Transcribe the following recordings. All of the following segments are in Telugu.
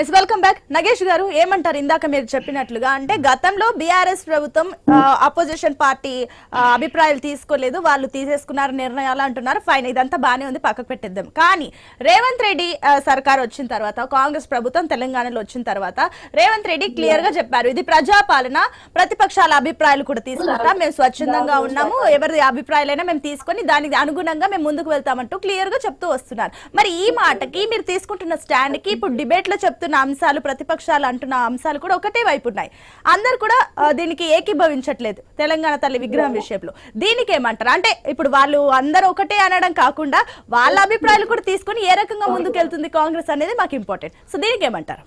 ఎస్ వెల్కమ్ బ్యాక్ నగేష్ గారు ఏమంటారు? ఇందాక మీరు చెప్పినట్లుగా అంటే గతంలో బీఆర్ఎస్ ప్రభుత్వం అపోజిషన్ పార్టీ అభిప్రాయాలు తీసుకోలేదు. వాళ్ళు తీసేసుకున్నారు నిర్ణయాలు అంటున్నారు. ఫైన్ ఇదంతా బానే ఉంది. పక్కకు పెట్టేద్దాం. కానీ రేవంత్ రెడ్డి సర్కార్ వచ్చిన తర్వాత కాంగ్రెస్ ప్రభుత్వం తెలంగాణలో వచ్చిన తర్వాత రేవంత్ రెడ్డి క్లియర్గా చెప్పారు. ఇది ప్రజాపాలన ప్రతిపక్షాల అభిప్రాయాలు కూడా తీసుకుంటాం. మేము స్వచ్ఛందంగా ఉన్నాము. ఎవరి అభిప్రాయాలైనా మేము తీసుకొని దానికి అనుగుణంగా మేము ముందుకు వెళ్తామంటూ క్లియర్గా చెప్తూ వస్తున్నారు. మరి ఈ మాటకి మీరు తీసుకుంటున్న స్టాండ్కి ఇప్పుడు డిబేట్లో చెప్తూ చెప్తున్న అంశాలు ప్రతిపక్షాలు అంటున్న అంశాలు కూడా ఒకటే వైపు ఉన్నాయి. అందరు కూడా దీనికి ఏకీభవించట్లేదు తెలంగాణ తల్లి విగ్రహం విషయంలో. దీనికి ఏమంటారు అంటే ఇప్పుడు వాళ్ళు అందరూ ఒకటే అనడం కాకుండా వాళ్ళ అభిప్రాయాలు కూడా తీసుకొని ఏ రకంగా ముందుకు వెళ్తుంది కాంగ్రెస్ అనేది మాకు ఇంపార్టెంట్. సో దీనికి ఏమంటారు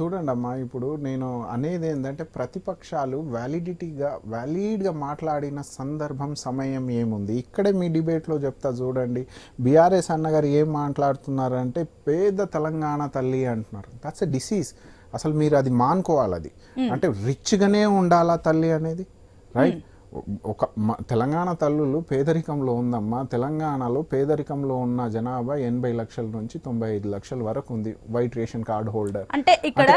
చూడండి అమ్మా ఇప్పుడు నేను అనేది ఏంటంటే ప్రతిపక్షాలు వ్యాలిడిటీగా వ్యాలిడ్గా మాట్లాడిన సందర్భం సమయం ఏముంది? ఇక్కడే మీ డిబేట్లో చెప్తా చూడండి. బీఆర్ఎస్ అన్నగారు ఏం మాట్లాడుతున్నారంటే పేద తెలంగాణ తల్లి అంటున్నారు. దట్స్ ఎ డిసీజ్ అసలు మీరు అది మానుకోవాలి అది. అంటే రిచ్గానే ఉండాలా తల్లి అనేది? రైట్ ఒక తెలంగాణ తల్లులు పేదరికంలో ఉందమ్మా. తెలంగాణలో పేదరికంలో ఉన్న జనాభా ఎనభై లక్షల నుంచి తొంభై ఐదు లక్షల వరకు ఉంది వైట్ రేషన్ కార్డ్ హోల్డర్. అంటే ఇక్కడ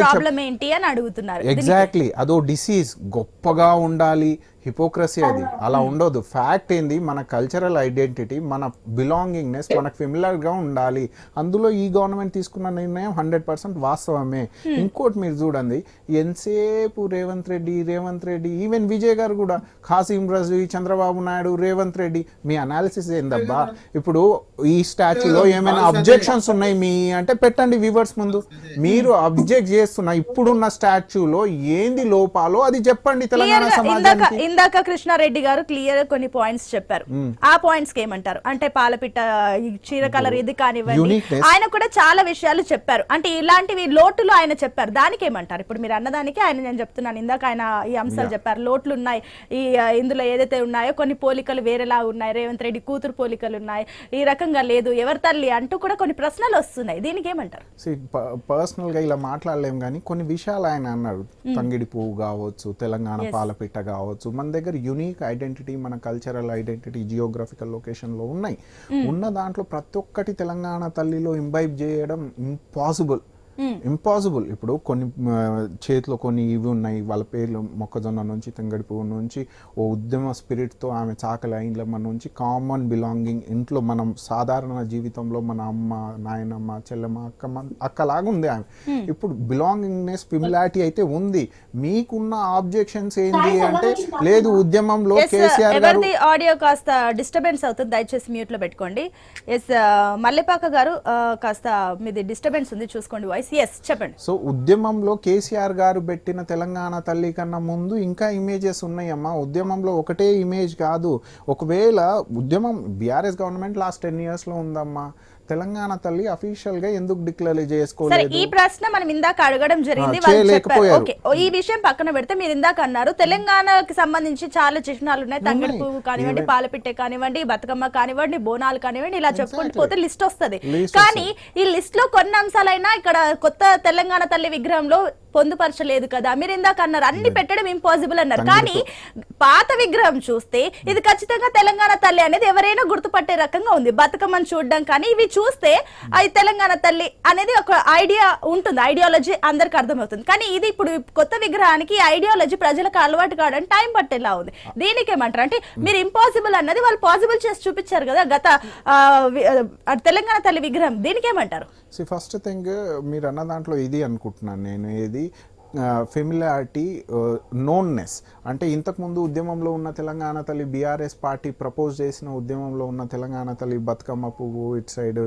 ప్రాబ్లం ఏంటి అని అడుగుతున్నారు. ఎగ్జాక్ట్లీ అదో డిసీజ్ గొప్పగా ఉండాలి. హిపోక్రసీ అది. అలా ఉండదు. ఫ్యాక్ట్ ఏంది? మన కల్చరల్ ఐడెంటిటీ మన బిలాంగింగ్నెస్ మనకు ఫెమిలర్గా ఉండాలి. అందులో ఈ గవర్నమెంట్ తీసుకున్న నిర్ణయం హండ్రెడ్ పర్సెంట్ వాస్తవమే. ఇంకోటి మీరు చూడండి. ఎంతసేపు రేవంత్ రెడ్డి రేవంత్ రెడ్డి ఈవెన్ విజయ్ గారు కూడా ఖాసిం రజీ చంద్రబాబు నాయుడు రేవంత్ రెడ్డి మీ అనాలిసిస్ ఏందబ్బా? ఇప్పుడు ఈ స్టాచ్యూలో ఏమైనా అబ్జెక్షన్స్ ఉన్నాయి మీ అంటే పెట్టండి వివర్స్ ముందు. మీరు అబ్జెక్ట్ చేస్తున్న ఇప్పుడున్న స్టాచ్యూలో ఏంది లోపాలో అది చెప్పండి తెలంగాణ సమాజానికి. ఇందాక కృష్ణారెడ్డి గారు క్లియర్ కొన్ని పాయింట్స్ చెప్పారు. ఆ పాయింట్స్కి ఏమంటారు? అంటే పాలపిట్ట చీర కలర్ ఇది కానివ్వండి. ఆయన కూడా చాలా విషయాలు చెప్పారు. అంటే ఇలాంటివి లోటులు ఆయన చెప్పారు. దానికి ఏమంటారు? ఇప్పుడు మీరు అన్నదానికి ఆయన నేను చెప్తున్నాను. ఇందాక ఆయన ఈ అంశాలు చెప్పారు. లోట్లు ఉన్నాయి ఈ ఇందులో ఏదైతే ఉన్నాయో కొన్ని పోలికలు వేరేలా ఉన్నాయి. రేవంత్ రెడ్డి కూతురు పోలికలు ఉన్నాయి. ఈ రకంగా లేదు. ఎవరి తల్లి అంటూ కూడా కొన్ని ప్రశ్నలు వస్తున్నాయి. దీనికి ఏమంటారు? పర్సనల్గా ఇలా మాట్లాడలేం కానీ కొన్ని విషయాలు ఆయన అన్నాడు. తంగిడి పువ్వు కావచ్చు తెలంగాణ పాలపిట్ట కావచ్చు. మన దగ్గర యునిక్ ఐడెంటిటీ మన కల్చరల్ ఐడెంటిటీ జియోగ్రఫికల్ లొకేషన్లో ఉన్నాయి. ఉన్న దాంట్లో ప్రతి ఒక్కటి తెలంగాణ తల్లిలో ఇంబైబ్ చేయడం ఇంపాసిబుల్ ఇంపాసిబుల్ ఇప్పుడు కొన్ని చేతిలో కొన్ని ఇవి ఉన్నాయి. వాళ్ళ పేర్లు మొక్కజొన్న నుంచి తంగడి పువ్వు నుంచి ఓ ఉద్యమ స్పిరిట్తో ఆమె చాకలి ఐన్లమ్మ నుంచి కామన్ బిలాంగింగ్ ఇంట్లో మనం సాధారణ జీవితంలో మన అమ్మ నాయనమ్మ చెల్లెమ్మ అక్కమ్మ అక్కలాగా ఉంది ఆమె. ఇప్పుడు బిలాంగింగ్నెస్ ఫిమిలారిటీ అయితే ఉంది. మీకున్న ఆబ్జెక్షన్స్ ఏంటి అంటే లేదు ఉద్యమంలో కేసీఆర్ గారు ఆడియో కాస్త డిస్టర్బెన్స్ అవుతుంది దయచేసి మ్యూట్లో పెట్టుకోండి. ఎస్ మల్లెపాక గారు కాస్త మీది డిస్టర్బెన్స్ ఉంది చూసుకోండి వాయిస్ ఎస్ చెప్పండి. సో ఉద్యమంలో కేసీఆర్ గారు పెట్టిన తెలంగాణ తల్లి కన్నా ముందు ఇంకా ఇమేజెస్ ఉన్నాయమ్మా. ఉద్యమంలో ఒకటే ఇమేజ్ కాదు. ఒకవేళ ఉద్యమం బీఆర్ఎస్ గవర్నమెంట్ లాస్ట్ టెన్ ఇయర్స్లో ఉందమ్మా. తెలంగాణ తల్లి అఫీషియల్గా ఎందుకు డిక్లేర్ చేసుకోలేదు? ఈ ప్రశ్న మనం ఇందాక అడగడం జరిగింది చేయలేకపోయారు. ఈ విషయం పక్కన పెడితే మీరు ఇందాక అన్నారు తెలంగాణకి సంబంధించి చాలా చిహ్నాలు ఉన్నాయి. తంగడి. పువ్వు కానివ్వండి పాలపిట్టే కానివ్వండి బతుకమ్మ కానివ్వండి బోనాలు కానివ్వండి ఇలా చెప్పుకుంటూ. పోతే లిస్ట్ వస్తది. కానీ ఈ లిస్ట్లో కొన్ని అంశాలైనా ఇక్కడ కొత్త తెలంగాణ తల్లి విగ్రహంలో పొందుపరచలేదు కదా. మీరు ఇందాక అన్నారు అన్ని పెట్టడం ఇంపాసిబుల్ అన్నారు. కానీ పాత విగ్రహం చూస్తే ఇది ఖచ్చితంగా తెలంగాణ తల్లి అనేది ఎవరైనా గుర్తుపట్టే రకంగా ఉంది. బతుకమ్మని చూడడం కానీ ఇవి చూస్తే అది తెలంగాణ తల్లి అనేది ఒక ఐడియా ఉంటుంది. ఐడియాలజీ అందరికి అర్థమవుతుంది. కానీ ఇది ఇప్పుడు కొత్త విగ్రహానికి ఐడియాలజీ ప్రజలకు అలవాటు కావడానికి టైం పట్టేలా ఉంది. దీనికి ఏమంటారు? అంటే మీరు ఇంపాసిబుల్ అన్నది వాళ్ళు పాసిబుల్ చేసి చూపించారు కదా గత తెలంగాణ తల్లి విగ్రహం. దీనికి ఏమంటారు? ఫస్ట్ థింగ్ మీరు అన్న దాంట్లో ఇది అనుకుంటున్నాను నేను. ఏది? ఫెమిలారిటీ నోన్నెస్ అంటే ఇంతకుముందు ఉద్యమంలో ఉన్న తెలంగాణ తల్లి బీఆర్ఎస్ పార్టీ ప్రపోజ్ చేసిన ఉద్యమంలో ఉన్న తెలంగాణ తల్లి బతుకమ్మ పువ్వు ఇటు సైడ్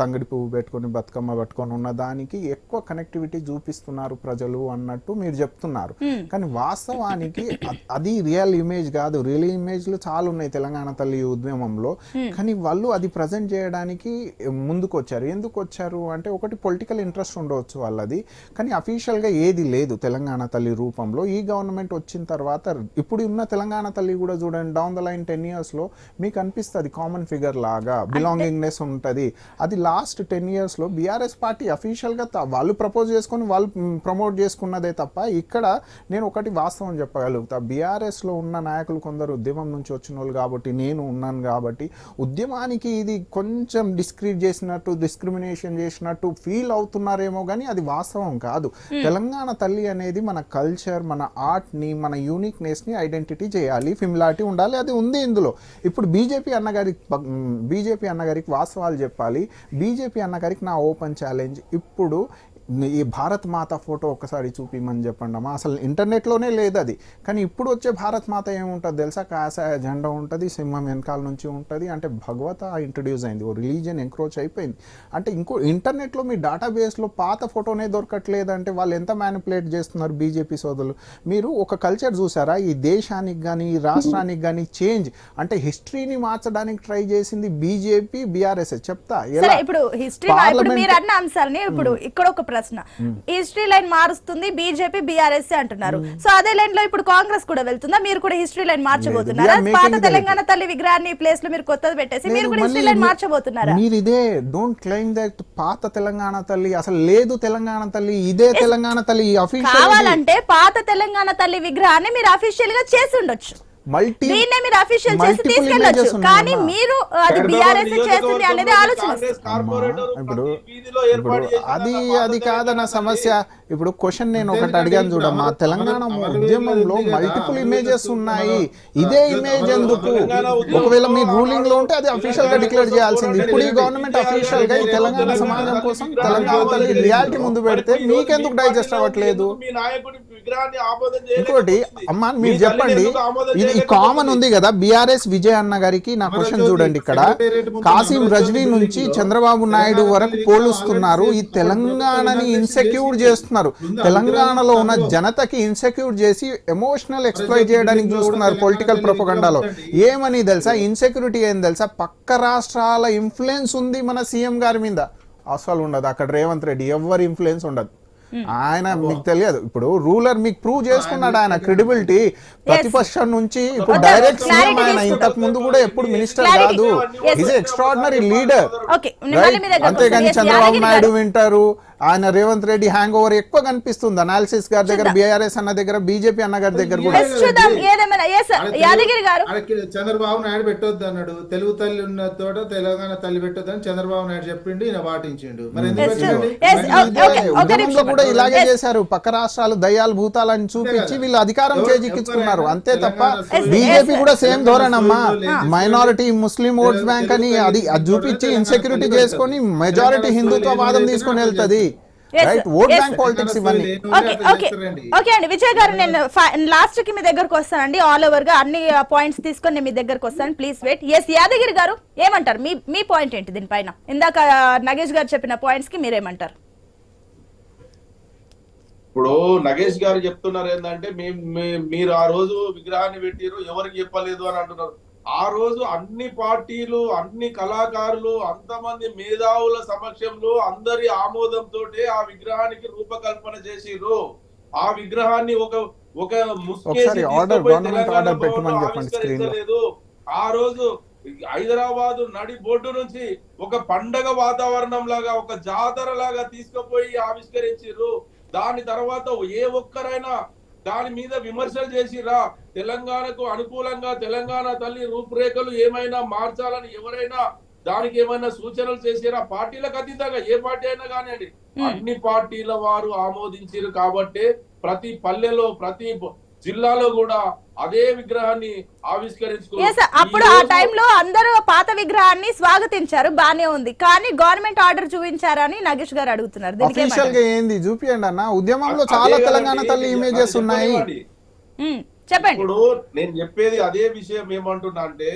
తంగడి పువ్వు పెట్టుకొని బతుకమ్మ పెట్టుకొని ఉన్న దానికి ఎక్కువ కనెక్టివిటీ చూపిస్తున్నారు ప్రజలు అన్నట్టు మీరు చెప్తున్నారు. కానీ వాస్తవానికి అది రియల్ ఇమేజ్ కాదు. రియల్ ఇమేజ్లు చాలా ఉన్నాయి తెలంగాణ తల్లి ఉద్యమంలో. కానీ వాళ్ళు అది ప్రజెంట్ చేయడానికి ముందుకు వచ్చారు ఎందుకు వచ్చారు అంటే ఒకటి పొలిటికల్ ఇంట్రెస్ట్ ఉండవచ్చు వాళ్ళది. కానీ అఫీషియల్గా ఏది లేదు తెలంగాణ తల్లి రూపంలో. ఈ గవర్నమెంట్ వచ్చిన తర్వాత ఇప్పుడు ఉన్న తెలంగాణ తల్లి కూడా చూడండి డౌన్ ద లైన్ టెన్ ఇయర్స్లో మీకు అనిపిస్తుంది కామన్ ఫిగర్ లాగా బిలాంగింగ్నెస్ ఉంటుంది. అది లాస్ట్ టెన్ ఇయర్స్లో బీఆర్ఎస్ పార్టీ అఫీషియల్గా వాళ్ళు ప్రపోజ్ చేసుకొని వాళ్ళు ప్రమోట్ చేసుకున్నదే తప్ప ఇక్కడ నేను ఒకటి వాస్తవం చెప్పగలుగుతా. బీఆర్ఎస్లో ఉన్న నాయకులు కొందరు ఉద్యమం నుంచి వచ్చిన వాళ్ళు కాబట్టి నేను ఉన్నాను కాబట్టి ఉద్యమానికి ఇది కొంచెం డిస్క్రీట్ చేసినట్టు డిస్క్రిమినేషన్ చేసినట్టు ఫీల్ అవుతున్నారేమో కానీ అది వాస్తవం కాదు. తెలంగాణ తల్లి అనేది మన కల్చర్ మన ఆర్ట్ని మన యూనిక్నెస్ని ఐడెంటిటీ చేయాలి. ఫిమిలారిటీ ఉండాలి. అది ఉంది ఇందులో. ఇప్పుడు బీజేపీ అన్నగారికి బీజేపీ అన్నగారికి వాస్తవాలు చెప్పాలి. బీజేపీ అన్నగారికి నా ఓపెన్ ఛాలెంజ్. ఇప్పుడు ఈ భారత్ మాత ఫోటో ఒకసారి చూపిమని చెప్పండి అమ్మా అసలు ఇంటర్నెట్లోనే లేదు అది. కానీ ఇప్పుడు వచ్చే భారత్ మాత ఏముంటుంది తెలుసా? కాసాయ జెండా ఉంటుంది సింహం వెనకాల నుంచి ఉంటుంది. అంటే భగవత ఇంట్రడ్యూస్ అయింది. ఓ రిలీజియన్ ఎంక్రోచ్ అయిపోయింది. అంటే ఇంకో ఇంటర్నెట్లో మీ డేటాబేస్లో పాత ఫోటోనే దొరకట్లేదు అంటే వాళ్ళు ఎంత మ్యానిపులేట్ చేస్తున్నారు బీజేపీ సోదరులు? మీరు ఒక కల్చర్ చూసారా? ఈ దేశానికి కానీ ఈ రాష్ట్రానికి కానీ చేంజ్. అంటే హిస్టరీని మార్చడానికి ట్రై చేసింది బీజేపీ బీఆర్ఎస్ చెప్తా ఇప్పుడు హిస్టరీ ఇప్పుడు Parliament- మీరు అన్న అంశాలని ఇప్పుడు ఇక్కడ ఒక ప్రశ్న. హిస్టరీ లైన్ మారుస్తుంది బీజేపీ బీఆర్ఎస్ అంటున్నారు. సో అదే లైన్లో ఇప్పుడు కాంగ్రెస్ కూడా వెళ్తుందా? మీరు కూడా హిస్టరీ లైన్ మార్చబోతున్నారా? పాత తెలంగాణ తల్లి విగ్రహాన్ని ప్లేస్లో మీరు కొత్తది పెట్టేసి మీరు కూడా హిస్టరీ లైన్ మార్చబోతున్నారా? మీరు ఇదే డోంట్ క్లెయిమ్ దట్ పాత తెలంగాణ తల్లి అసలు లేదు తెలంగాణ తల్లి ఇదే తెలంగాణ తల్లి కావాలంటే పాత తెలంగాణ తల్లి విగ్రహాన్ని మీరు అఫీషియల్గా చేసి ఉండొచ్చు. మల్టీ దీన్నే మీరు అఫీషియల్ చేసి multiple తీసుకెళ్ళొచ్చు images కానీ ఉన్నాయమ్మా. మీరు అది బీఆర్ఎస్ చేసింది అనేది ఆలోచన ఇప్పుడు ఇప్పుడు అది అది కాదన్న సమస్య. ఇప్పుడు క్వశ్చన్ నేను ఒకటి అడిగాను చూడమ్మా. తెలంగాణ ఉద్యమంలో మల్టిపుల్ ఇమేజెస్ ఉన్నాయి. ఇదే ఇమేజ్ ఎందుకు? ఒకవేళ మీ రూలింగ్లో ఉంటే అది అఫీషియల్గా డిక్లేర్ చేయాల్సింది. ఇప్పుడు ఈ గవర్నమెంట్ అఫీషియల్గా ఈ తెలంగాణ సమాజం కోసం తెలంగాణ తల్లి రియాలిటీ ముందు పెడితే మీకెందుకు డైజెస్ట్ అవ్వట్లేదు? మీ నాయకుడి విగ్రహాన్ని ఆమోదం ఇంకోటి. అమ్మా మీరు చెప్పండి. ఇది చేయలేకపోతుంది? కామన్ ఉంది కదా బీఆర్ఎస్ విజయ్ అన్న గారికి నా క్వశ్చన్ చూడండి ఇక్కడ. కాసిం రజనీ నుంచి చంద్రబాబు నాయుడు వరకు పోలుస్తున్నారు ఈ తెలంగాణని ఇన్సెక్యూర్ చేస్తున్నారు. తెలంగాణలో ఉన్న జనతకి ఇన్సెక్యూర్ చేసి ఎమోషనల్ ఎక్స్ప్లైట్ చేయడానికి చూస్తున్నారు పొలిటికల్ ప్రొపగండాలో ఏమని తెలుసా? ఇన్సెక్యూరిటీ ఏం తెలుసా? పక్క రాష్ట్రాల ఇన్ఫ్లుయెన్స్ ఉంది మన సీఎం గారి మీద. అసలు ఉండదు. అక్కడ రేవంత్ రెడ్డి ఎవరి ఇన్ఫ్లుయెన్స్ ఉండదు. ఆయన మీకు తెలియదు. ఇప్పుడు రూలర్ మీకు ప్రూవ్ చేసుకున్నాడు ఆయన క్రెడిబిలిటీ ప్రతిపక్షం నుంచి ఇప్పుడు డైరెక్ట్ సీఎం ఆయన. ఇంతకు ముందు కూడా ఎప్పుడు మినిస్టర్. కాదు. ఈజ్ ఎక్స్ట్రాడినరీ లీడర్ అంతేగాని చంద్రబాబు నాయుడు. వింటారు. ఆయన రేవంత్ రెడ్డి హ్యాంగ్ ఓవర్ ఎక్కువ కనిపిస్తుంది. అనాలిసిస్ గారి దగ్గర. బీఆర్ఎస్ అన్న దగ్గర బీజేపీ అన్న గారి దగ్గర కూడా. చంద్రబాబు నాయుడు పెట్టొద్దు అన్నాడు. తెలుగు తల్లి ఉన్న తోట తెలంగాణ తల్లి పెట్టొద్దు అని చంద్రబాబు నాయుడు చెప్పిండు ఈయన పాటించిండు. ఉద్యమంలో నిమిషం. కూడా ఇలాగే. చేశారు. పక్క రాష్ట్రాలు దయ్యాలు భూతాలని చూపించి వీళ్ళు అధికారం చేజిక్కించుకున్నారు. అంతే తప్ప బీజేపీ. కూడా సేమ్ ధోరణమ్మా. మైనారిటీ ముస్లిం ఓట్స్ బ్యాంక్ అని అది చూపించి ఇన్సెక్యూరిటీ చేసుకొని మెజారిటీ హిందుత్వ వాదం తీసుకొని వెళ్తది. Right vote yes. Bank politics ఇవన్నీ. ఓకే అండి. విజయ్ గారు నేను లాస్ట్కి మీ దగ్గరకు వస్తానండి. ఆల్ ఓవర్గా అన్ని పాయింట్స్ తీసుకొని నేను మీ దగ్గరకు వస్తాను. ప్లీజ్ వెయిట్ ఎస్ యాదగిరి గారు ఏమంటారు? మీ మీ పాయింట్ ఏంటి దీనిపైన? ఇందాక నగేష్ గారు చెప్పిన పాయింట్స్కి మీరేమంటారు? ఇప్పుడు నగేష్ గారు చెప్తున్నారు ఏంటంటే మీరు ఆ రోజు విగ్రహాన్ని పెట్టిరు ఎవరికి చెప్పలేదు అని అంటున్నారు. ఆ రోజు అన్ని పార్టీలు అన్ని కళాకారులు అంతమంది మేధావుల సమక్షంలో అందరి ఆమోదంతో ఆ విగ్రహానికి రూపకల్పన చేసిర్రు ఆ విగ్రహాన్ని ఒక ఒక. ఆవిష్కరించలేదు. ఆ రోజు హైదరాబాద్ నడి బొడ్డు నుంచి ఒక పండగ వాతావరణం లాగా ఒక జాతర లాగా తీసుకుపోయి ఆవిష్కరించారు దాని తర్వాత ఏ ఒక్కరైనా దాని మీద విమర్శలు చేసిరా తెలంగాణకు అనుకూలంగా తెలంగాణ తల్లి రూపురేఖలు ఏమైనా మార్చాలని ఎవరైనా దానికి ఏమైనా సూచనలు చేసిరా? పార్టీలకు అతీతంగా ఏ పార్టీ అయినా కానివ్వండి. అన్ని పార్టీల వారు ఆమోదించారు కాబట్టి ప్రతి పల్లెలో ప్రతి జిల్లాలో కూడా అదే విగ్రహాన్ని ఆవిష్కరించుకో ఎస్ అప్పుడు ఆ టైంలో అందరూ పాత విగ్రహాన్ని స్వాగతించారు. బానే ఉంది. కానీ గవర్నమెంట్ ఆర్డర్ చూపించారని నగేష్ గారు అడుగుతున్నారు. అఫీషియల్? గా ఏంది? చూపియండి అన్న. ఉద్యమంలో చాలా తెలంగాణ తల్లి ఇమేజెస్ ఉన్నాయి. చెప్పండి. ఇప్పుడు నేను చెప్పేది అదే విషయం ఏమంటున్నా అంటే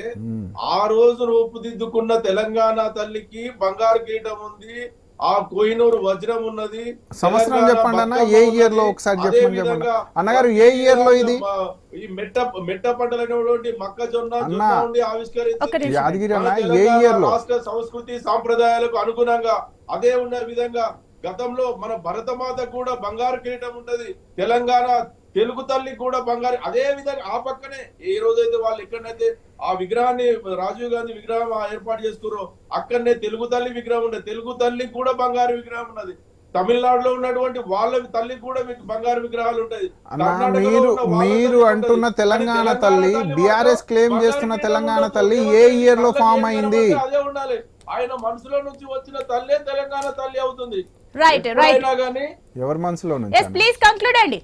ఆ రోజు రూపుదిద్దుకున్న తెలంగాణ తల్లికి బంగారు కిరీటం ఉంది. ఆ కోహినూరు వజ్రం ఉన్నది సంవత్సరం చెప్పండి అన్న, ఏ year లో. ఒకసారి చెప్పండి. అన్నగారు, ఏ year లో ఇది? ఈ మెట్ట మెట్ట పంటలైనటువంటి మొక్కజొన్న ఉండి ఆవిష్కరించి. యాదగిరి అన్న ఏ ఇయర్లో రాష్ట్ర సంస్కృతి సాంప్రదాయాలకు అనుగుణంగా అదే ఉన్న విధంగా గతంలో మన భరతమాత కూడా బంగారు కిరీటం ఉంటది తెలంగాణ తెలుగు తల్లి కూడా బంగారు అదే విధంగా ఆ పక్కనే ఏ రోజైతే వాళ్ళు ఎక్కడైతే ఆ విగ్రహాన్ని రాజీవ్ గాంధీ విగ్రహం ఏర్పాటు చేస్తున్నారో అక్కడనే తెలుగు తల్లి విగ్రహం ఉండదు తెలుగు తల్లి కూడా బంగారు విగ్రహం ఉన్నది. తమిళనాడులో ఉన్నటువంటి వాళ్ళ తల్లి కూడా మీకు బంగారు విగ్రహాలు ఉంటాయి. మీరు మీరు అంటున్న. తెలంగాణ తల్లి బీఆర్ఎస్ క్లెయిమ్ చేస్తున్న తెలంగాణ. తల్లి ఏ ఇయర్లో ఫామ్ అయింది? అదే ఉండాలి. ఆయన మనసులో నుంచి వచ్చిన తల్లే తెలంగాణ తల్లి అవుతుంది. రైట్ రైట్ ఎవరి మనసులో ప్లీజ్ కంక్లూడ్ అండి?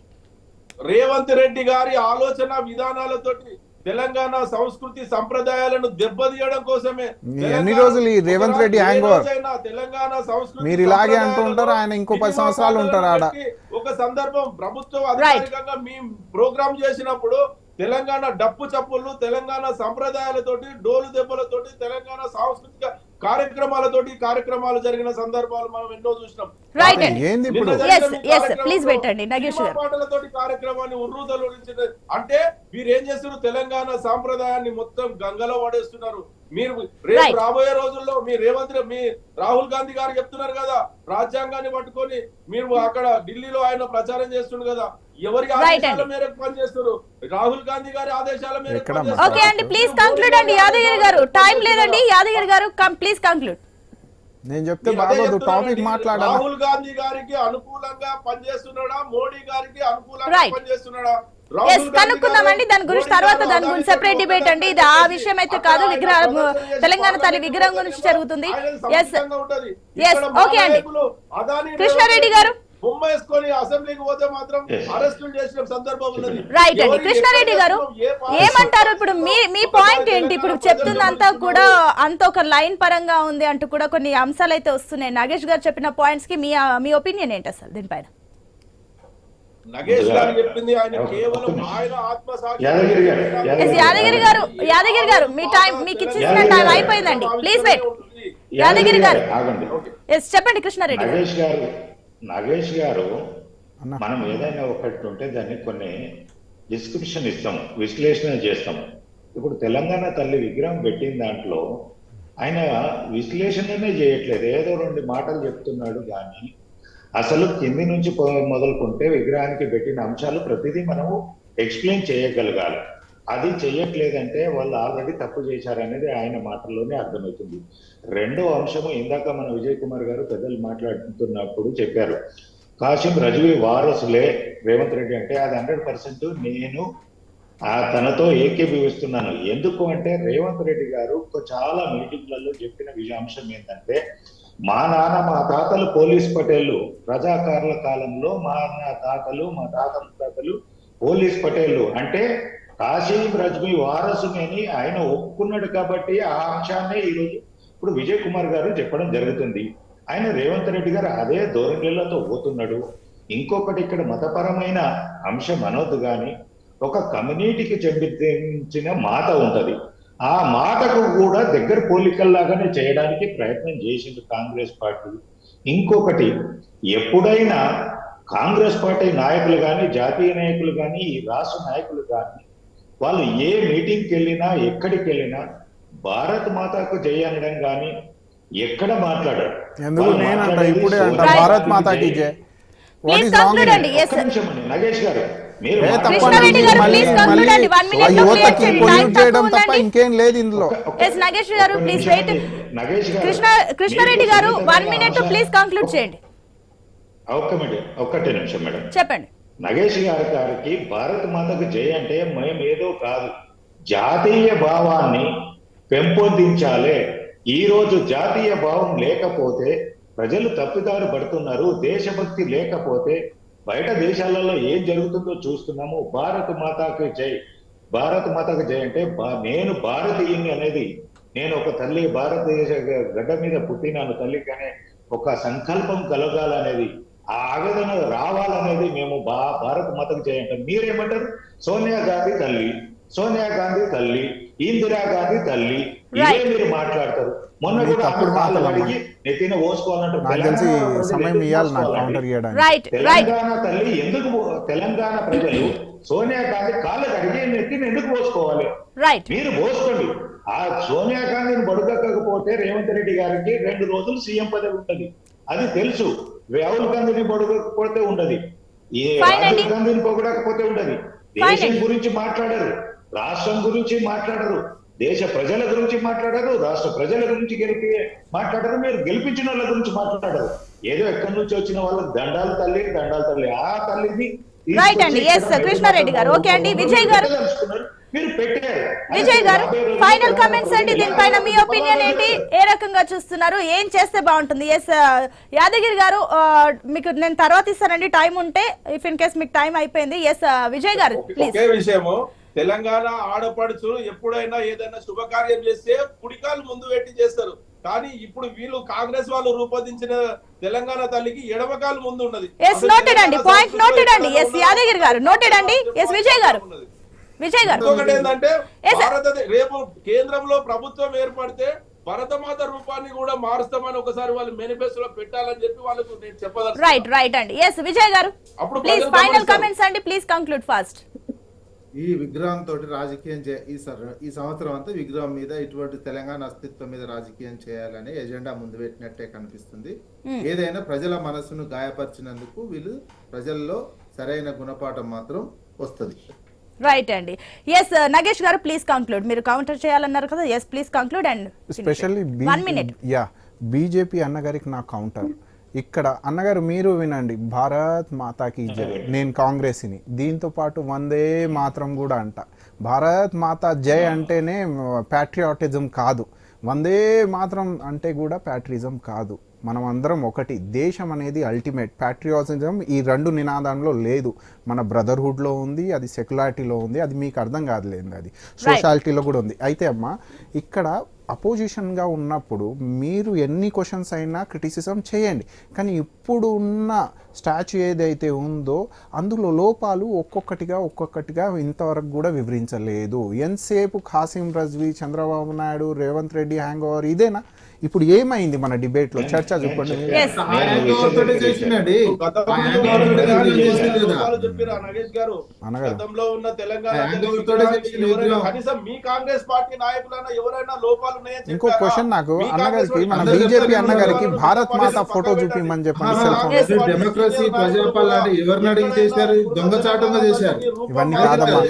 రేవంత్ రెడ్డి గారి ఆలోచన విధానాలతోటి తెలంగాణ సంస్కృతి సంప్రదాయాలను దెబ్బతీయడం కోసమే. ఎన్ని రోజులు ఈ రేవంత్ రెడ్డి hangover? రోజైనా తెలంగాణ సంస్కృతి మీరు ఇలాగే అంటూ ఉంటారు, ఆయన ఇంకో పది సంవత్సరాలు ఉంటారు ఆడ. ఒక సందర్భం ప్రభుత్వం అధికారికంగా మీ ప్రోగ్రామ్ చేసినప్పుడు తెలంగాణ డప్పు చప్పుళ్ళు తెలంగాణ సంప్రదాయాలతోటి డోలు దెబ్బలతోటి తెలంగాణ సాంస్కృతిక కార్యక్రమాలతోటి కార్యక్రమాలు జరిగిన సందర్భాలు మనం ఎన్నో చూసినాం. రైట్ అండి ఏంది ఇప్పుడు? నిన్న జరిగిన Yes, మీ yes, కార్యక్రమంలో please పెట్టండి, నాగేష్ సినిమా గారు. పాటలతోటి కార్యక్రమాన్ని ఉర్రూతలూరించిన అంటే మీరు ఏం చేస్తున్నారు? తెలంగాణ సాంప్రదాయాన్ని మొత్తం గంగలో పడేస్తున్నారు మీరు రేపు. రాబోయే రోజుల్లో మీ రేవంత్ మీ రాహుల్ గాంధీ గారు చెప్తున్నారు కదా రాజ్యాంగాన్ని పట్టుకొని మీరు అక్కడ ఢిల్లీలో ఆయన ప్రచారం చేస్తున్నారు కదా. ఎవరి Right ఆదేశాల అండి. మేరకు పనిచేస్తారు రాహుల్ గాంధీ గారి ఆదేశాల మేరకు ఎక్కడ పనిచేస్తున్నారు. ఓకే అండి ప్లీజ్ కంక్లూడ్ అండి. యాదగిరి గారు టైం లేదండి. యాదగిరి గారు ప్లీజ్ కంక్లూడ్ నేను చెప్తే మీరు అదే బాగోదు టాపిక్ చెప్తున్నానండి. మాట్లాడాలి? రాహుల్ గాంధీ గారికి అనుకూలంగా పనిచేస్తున్నాడా? మోడీ గారికి అనుకూలంగా Right. పనిచేస్తున్నాడా? ఎస్ కనుక్కుందామండి. దాని గురించి తర్వాత దాని గురించి సెపరేట్ డిబేట్ అండి. ఇది ఆ విషయం అయితే కాదు. విగ్రహం తెలంగాణ తల్లి విగ్రహం గురించి జరుగుతుంది. ఎస్ మా okay అండి. కృష్ణారెడ్డి గారు. బొమ్మ వేసుకొని అసెంబ్లీకి పోతే మాత్రం. అరెస్టులు చేసిన సందర్భం ఉన్నది. రైట్ అండి. కృష్ణారెడ్డి గారు ఏమంటారు? ఇప్పుడు మీ మీ పాయింట్ ఏంటి? ఇప్పుడు చెప్తుందంతా కూడా అంత ఒక లైన్ పరంగా ఉంది అంటూ కూడా కొన్ని అంశాలు అయితే వస్తున్నాయి. నాగేష్ గారు చెప్పిన పాయింట్స్కి మీ మీ ఒపీనియన్ ఏంటి అసలు దీనిపైన? నగేష్ గారు చెప్పింది ఆయన కేవలం ఆయన ఆత్మసాక్షి యాదగిరి గారు, ఎస్ యాదగిరి గారు. యాదగిరి గారు మీ టైం మీకు ఇచ్చిన టైం. అయిపోయిందండి. ప్లీజ్ వెయిట్ యాదగిరి గారు. ఆగండి. ఎస్ చెప్పండి కృష్ణారెడ్డి గారు నాగేష్ గారు. మనం ఏదైనా ఒకటి ఉంటే దాన్ని కొన్ని డిస్క్రిప్షన్ ఇస్తాము విశ్లేషణ చేస్తాము. ఇప్పుడు తెలంగాణ తల్లి విగ్రహం పెట్టిన దాంట్లో ఆయన విశ్లేషణనే చేయట్లేదు. ఏదో రెండు మాటలు చెప్తున్నాడు కానీ అసలు కింది నుంచి మొదలుకుంటే విగ్రహానికి పెట్టిన అంశాలు ప్రతిదీ మనము ఎక్స్ప్లెయిన్ చేయగలగాలి. అది చెయ్యట్లేదంటే వాళ్ళు ఆల్రెడీ తప్పు చేశారనేది ఆయన మాటల్లోనే అర్థమవుతుంది. రెండో అంశము ఇందాక మన విజయ్ కుమార్ గారు పెద్దలు మాట్లాడుతున్నప్పుడు చెప్పారు. కాశీం రజవి వారసులే రేవంత్ రెడ్డి అంటే అది హండ్రెడ్ పర్సెంట్ నేను ఆ తనతో ఏకీభవిస్తున్నాను. ఎందుకు అంటే రేవంత్ రెడ్డి గారు చాలా మీటింగ్లలో చెప్పిన విషయ అంశం ఏంటంటే మా నాన్న మా తాతలు పోలీస్ పటేళ్ళు ప్రజాకారుల కాలంలో మా నా తాతలు మా తాత తాతలు పోలీస్ పటేళ్ళు అంటే కాశీం రజ్మీ వారసుని ఆయన ఒప్పుకున్నాడు కాబట్టి ఆ అంశాన్నే ఈరోజు ఇప్పుడు విజయ్ కుమార్ గారు చెప్పడం జరుగుతుంది. ఆయన రేవంత్ రెడ్డి గారు అదే ధోరణిలతో పోతున్నాడు. ఇంకొకటి ఇక్కడ మతపరమైన అంశం అనొద్దు కానీ ఒక కమ్యూనిటీకి చెందించిన మాత ఉంటుంది. ఆ మాటకు కూడా దగ్గర పోలికల్లాగానే చేయడానికి ప్రయత్నం చేసింది కాంగ్రెస్ పార్టీ. ఇంకొకటి ఎప్పుడైనా కాంగ్రెస్ పార్టీ నాయకులు కానీ జాతీయ నాయకులు కానీ ఈ రాష్ట్ర నాయకులు కానీ వాళ్ళు ఏ మీటింగ్కి వెళ్ళినా ఎక్కడికి వెళ్ళినా భారత్ మాతాకు జై అనడం కానీ ఎక్కడ మాట్లాడారు. ఎందుకు వాళ్ళు నేను అంట మాట్లాడేది ఇప్పుడే అంట సోనియా భారత్ మాతాకి జై. నగేష్ గారు. కృష్ణారెడ్డి గారు, వన్ మినిట్ ప్లీజ్ కంక్లూడ్ చేయండి. ఒక్క మినిట్ ఒక్కటే నిమిషం మేడం. చెప్పండి. నగేష్ గారి గారికి భారత మాతకు చేయంటే అంటే మేము ఏదో కాదు. జాతీయ భావాన్ని పెంపొందించాలే. ఈ రోజు జాతీయ భావం లేకపోతే ప్రజలు తప్పిదారు పడుతున్నారు దేశభక్తి లేకపోతే బయట దేశాలలో ఏం జరుగుతుందో చూస్తున్నాము. భారత మాతాకి జై. భారత మాతకు జై అంటే నేను భారతీయుని అనేది నేను ఒక తల్లి భారతదేశ గడ్డ మీద పుట్టినాను తల్లికి అనే ఒక సంకల్పం కలగాలనేది ఆ ఆవేదన రావాలనేది మేము బా భారత మాతకు అంటాం మీరేమంటారు? సోనియా గాంధీ తల్లి. సోనియా గాంధీ తల్లి. ఇందిరా గాంధీ తల్లి. ఇదే. మీరు మాట్లాడతారు. మొన్న కూడా మాటలమ్మా. కడిగి నెత్తిన తెలిసి తెలంగాణ తల్లి ఎందుకు పో- తెలంగాణ ప్రజలు సోనియా గాంధీ కాళ్ళు కడిగి నెత్తిని ఎందుకు పోసుకోవాలి రైట్ మీరు పోసుకోండి ఆ సోనియా గాంధీని బడుకకపోతే రేవంత్ రెడ్డి గారికి రెండు రోజులు సీఎం పదవి ఉంటుంది. అది తెలుసు రాహుల్ గాంధీని పొడగకపోతే ఉండదు ఏ. రాజీవ్ గాంధీని పొగడకపోతే ఉండదు దేశం. గురించి మాట్లాడరు రాష్ట్రం గురించి మాట్లాడరు దేశ ప్రజల గురించి మాట్లాడరు రాష్ట్ర ప్రజల గురించి గెలిపి మాట్లాడరు మీరు గెలిపించిన వాళ్ళ గురించి మాట్లాడరు ఏదో ఎక్కడి నుంచి వచ్చిన వాళ్ళకి దండాలు తల్లి దండాలు తల్లి ఆ తల్లిని Right అండి. Yes, ఇక్కడ కృష్ణారెడ్డి గారు. Okay అండి. విజయ్ గారు. మీరు పెట్టారు విజయ్ గారు ఫైనల్ కమెంట్స్ అండి దీనిపైన మీ ఒపీనియన్ ఏంటి? ఏ రకంగా చూస్తున్నారు? ఏం చేస్తే బాగుంటుంది? ఎస్ యాదగిరి గారు ఆ, మీకు నేను తర్వాత ఇస్తానండి. టైం ఉంటే ఇఫ్ ఇన్ కేస్ మీకు టైం అయిపోయింది. ఎస్ విజయ్ గారు ప్లీజ్ ఒకే విషయము. తెలంగాణ ఆడపడుచు ఎప్పుడైనా ఏదైనా శుభకార్యం చేస్తే కుడికాలు ముందు పెట్టి చేస్తారు. కానీ ఇప్పుడు వీళ్ళు కాంగ్రెస్ వాళ్ళు రూపొందించిన తెలంగాణ తల్లికి ఎడమకాలు ముందు ఉన్నది. ఎస్ నోటెడ్ అండి. పాయింట్ నోటెడ్ అండి. ఎస్ యాదగిరి గారు నోటెడ్ అండి. ఎస్ విజయ్ గారు. ఉన్నది. విజయ్ గారు. ఇంకొకటి ఏంటంటే Yes, sir. భారత రేపు కేంద్రంలో ప్రభుత్వం ఏర్పడితే భరతమాత రూపాన్ని కూడా మారుస్తామని ఒకసారి వాళ్ళు మేనిఫెస్టోలో పెట్టాలని చెప్పి వాళ్ళకు నేను చెప్పదలుచుకున్నాను. రైట్ రైట్ అండి. ఎస్ విజయ్ గారు. అప్పుడు ప్లీజ్ ఫైనల్. కమెంట్స్ అండి. ప్లీజ్ కంక్లూడ్ ఫాస్ట్ ఈ విగ్రహం తోటి రాజకీయం చే ఈ సర్- ఈ సంవత్సరం అంతా విగ్రహం మీద ఇటువంటి తెలంగాణ అస్తిత్వం మీద రాజకీయం చేయాలనే ఎజెండా ముందు పెట్టినట్టే కనిపిస్తుంది. ఏదైనా ప్రజల మనసును గాయపరిచినందుకు వీళ్ళు ప్రజల్లో సరైన గుణపాఠం మాత్రం వస్తుంది. రైట్ అండి. ఎస్ నగేష్ గారు ప్లీజ్ కంక్లూడ్ మీరు కౌంటర్ చేయాలన్నారు కదా yes please conclude and specially one minute ya BJP అన్నగారికి నా కౌంటర్ ఇక్కడ అన్నగారు మీరు వినండి. భారత్ మాతాకి జై. నేను కాంగ్రెస్ని. దీంతో పాటు వందే మాత్రం కూడా అంట. భారత్ మాతా జై అంటేనే ప్యాట్రియాటిజం కాదు. వందే మాత్రం అంటే కూడా ప్యాట్రిజం కాదు. మనం అందరం ఒకటి. దేశం అనేది అల్టిమేట్ ప్యాట్రియాటిజం ఈ రెండు నినాదంలో లేదు. మన బ్రదర్హుడ్లో ఉంది అది సెక్యులారిటీలో ఉంది అది మీకు అర్థం కాదులేండి అది. సోషాలిటీలో కూడా ఉంది. అయితే అమ్మ ఇక్కడ అపోజిషన్గా ఉన్నప్పుడు మీరు ఎన్ని క్వశ్చన్స్ అయినా క్రిటిసిజం చేయండి. కానీ ఇప్పుడు ఉన్న స్టాచ్యూ ఏదైతే ఉందో అందులో లోపాలు ఒక్కొక్కటిగా ఒక్కొక్కటిగా ఇంతవరకు కూడా వివరించలేదు. ఎంతసేపు ఖాసిం రజ్వీ చంద్రబాబు నాయుడు రేవంత్ రెడ్డి హ్యాంగ్ ఓవర్ ఇదేనా? ఇప్పుడు ఏమైంది మన చర్చ. ఆ యాంగిల్ తోటే చేసిండండి గతంలో ఉన్న తెలంగాణ. కనీసం మీ కాంగ్రెస్ పార్టీ నాయకులైనా ఎవరైనా లోపాలు ఇంకో? క్వశ్చన్ నాకు అన్నగారికి మన బీజేపీ అన్నగారికి భారత్ మాత ఫోటో. చూపించమని చెప్పండి డెమోక్రసీ ప్రజాపాలన ఎవరిని అడిగి చేశారు? దొంగచాటుగా చేశారు. ఇవన్నీ కాదమ్మా.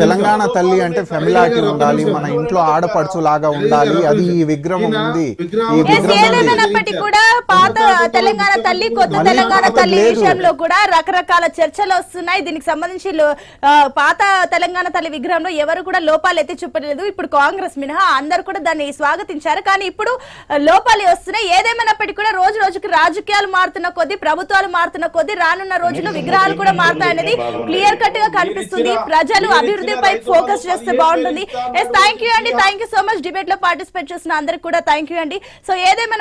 తెలంగాణ తల్లి అంటే ఫెమిలారిటీ ఒక్క ఉండాలి. మన ఇంట్లో ఆడపడుచు లాగా ఉండాలి అది ఈ విగ్రహం ఉంది. విగ్రహం ఈ విగ్రహం కూడా పాత తెలంగాణ తల్లి కొత్త తెలంగాణ తల్లి. విషయంలో కూడా రకరకాల చర్చలు వస్తున్నాయి. దీనికి సంబంధించి పాత తెలంగాణ తల్లి విగ్రహంలో ఎవరు కూడా లోపాలు ఎత్తి చూపలేదు. ఇప్పుడు కాంగ్రెస్ మినహా అందరు కూడా దాన్ని స్వాగతించారు. కానీ ఇప్పుడు లోపాలు వస్తున్నాయి. ఏదేమైనప్పటికీ కూడా రోజు రోజుకి రాజకీయాలు మారుతున్న కొద్దీ ప్రభుత్వాలు మారుతున్న కొద్దీ రానున్న రోజుల్లో విగ్రహాలు కూడా మారుతాయనేది క్లియర్ కట్గా కనిపిస్తుంది. ప్రజలు అభివృద్ధిపై ఫోకస్ చేస్తే బాగుంటుంది. ఎస్ థ్యాంక్ యూ అండి. థ్యాంక్ యూ సో మచ్ డిబేట్లో పార్టిసిపేట్ చేసిన అందరికి కూడా థ్యాంక్ యూ అండి. సో ఏదేమైనా